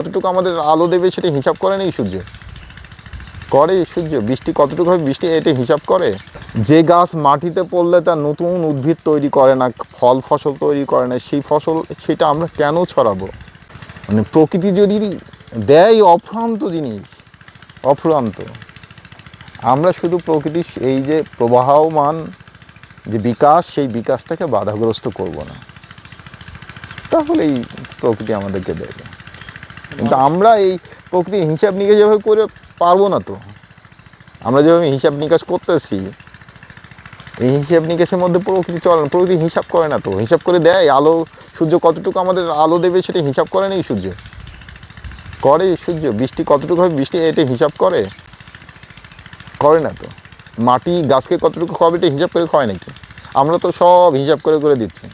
কতটুকু আমাদের আলো দেবে সেটা হিসাব করে নেই সূর্য। করে সূর্য, বৃষ্টি কতটুকু হবে, বৃষ্টি এটা হিসাব করে। যে গাছ মাটিতে পড়লে তার নতুন উদ্ভিদ তৈরি করে না, ফল ফসল তৈরি করে না, সেই ফসল সেটা আমরা কেন ছড়াবো? মানে প্রকৃতি যদি দেয় অফ্রান্ত জিনিস, অফ্রান্ত। আমরা শুধু প্রকৃতির এই যে প্রবাহমান যে বিকাশ, সেই বিকাশটাকে বাধাগ্রস্ত করব না। তাহলে এই প্রকৃতি আমাদেরকে দেবে। কিন্তু আমরা এই প্রকৃতির হিসাব নিকাশ যেভাবে করে পারব না তো। আমরা যেভাবে হিসাব নিকাশ করতেছি, এই হিসাব নিকাশের মধ্যে প্রকৃতি চলে না, প্রকৃতি হিসাব করে না তো। হিসাব করে দেয়, আলো, সূর্য কতটুকু আমাদের আলো দেবে সেটা হিসাব করে নেই সূর্য। করে সূর্য, বৃষ্টি কতটুকু হবে, বৃষ্টি এটা হিসাব করে? করে না তো। মাটি, গাছকে কতটুকু খাওয়াবে এটা হিসাব করে খাওয়ায় নাকি? আমরা তো সব হিসাব করে করে দিচ্ছি।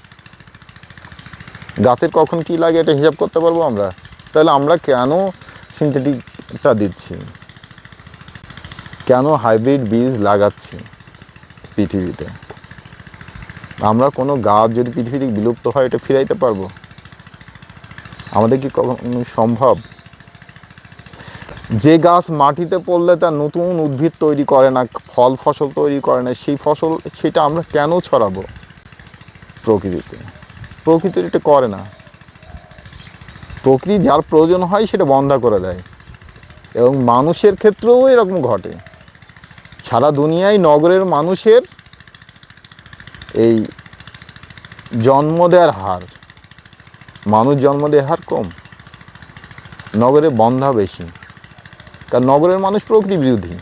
গাছের কখন কি লাগে এটা হিসাব করতে পারব আমরা? তাহলে আমরা কেন সিনথেটিকটা দিচ্ছি? কেন হাইব্রিড বীজ লাগাচ্ছি পৃথিবীতে? আমরা কোনো গাছ যদি পৃথিবী থেকে বিলুপ্ত হয়, এটা ফিরাইতে পারব? আমাদের কি কখনো সম্ভব? যে গাছ মাটিতে পড়লে তার নতুন উদ্ভিদ তৈরি করে না, ফল ফসল তৈরি করে না, সেই ফসল, সেটা আমরা কেন ছড়াবো প্রকৃতিতে? প্রকৃতি এটা করে না। প্রকৃতি যার প্রয়োজন হয় সেটা বন্ধ করে দেয়। এবং মানুষের ক্ষেত্রেও এরকম ঘটে। সারা দুনিয়ায় নগরের মানুষের এই জন্ম দেওয়ার হার, মানুষ জন্ম দেওয়ার হার কম। নগরে বন্ধা বেশি। কারণ নগরের মানুষ প্রকৃতি বিরোধী।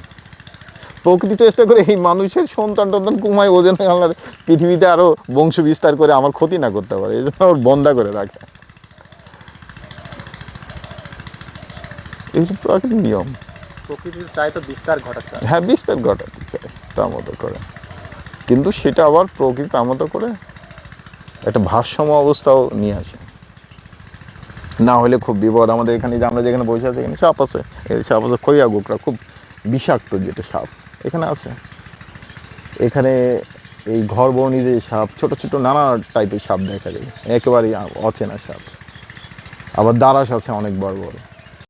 প্রকৃতি চেষ্টা করে এই মানুষের সন্তান টন্তান কুমায় ও যেন পৃথিবীতে আরও বংশ বিস্তার করে আমার ক্ষতি না করতে পারে, এই জন্য বন্ধা করে রাখে। এই হচ্ছে প্রাকৃতিক নিয়ম। প্রকৃতি চায় তো বিস্তার ঘটাতে হ্যাঁ। বিস্তার ঘটাতে চায় তার মতো করে। কিন্তু সেটা আবার প্রকৃতি তার মতো করে একটা ভারসাম্য অবস্থাও নিয়ে আসে। না হলে খুব বিপদ। আমাদের এখানে যে আমরা যেখানে বসে আছি এখানে সাপ আছে। এই সাপ আছে খইয়া গোকরা খুব বিষাক্ত যেটা সাপ। এখানে আছে। এখানে এই ঘর বর্ণি যে সাপ ছোট ছোট নানা টাইপের সাপ দেখা যায়। একেবারেই অচেনা সাপ। আবার দারাস আছে অনেক বড় বড়।